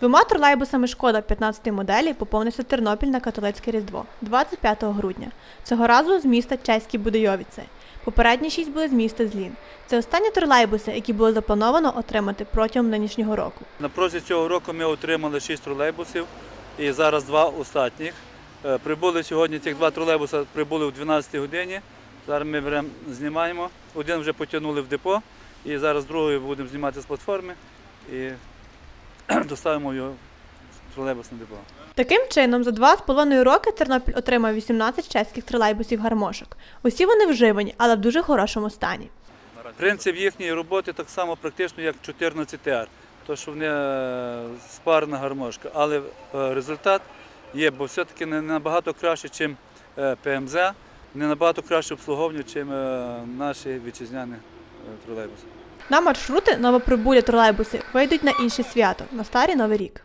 Двома тролейбусами Шкода 15 моделі поповнився Тернопіль на католицьке Різдво 25 грудня. Цього разу з міста Чеські Будойовіці. Попередні шість були з міста Злін. Це останні тролейбуси, які було заплановано отримати протягом нинішнього року. На протязі цього року ми отримали 6 тролейбусів і зараз два останніх. Е, Прибули сьогодні цих два тролейбуси прибули о 12 годині. Зараз ми беремо, знімаємо. Один вже потягнули в депо і зараз другий будемо знімати з платформи і доставимо його в тролейбусне депо. Таким чином, за два з половиною роки Тернопіль отримав 18 чеських тролейбусів гармошок. Усі вони вживані, але в дуже хорошому стані. Принцип їхньої роботи так само практично, як 14 ТР, то що вони е, спарна гармошка, але е, результат є, бо все-таки не набагато краще, ніж ПМЗ, не набагато краще обслуговування, ніж наші вітчизняні тролейбуси. На маршрути новоприбулі тролейбуси вийдуть на інше свято на старий новий рік.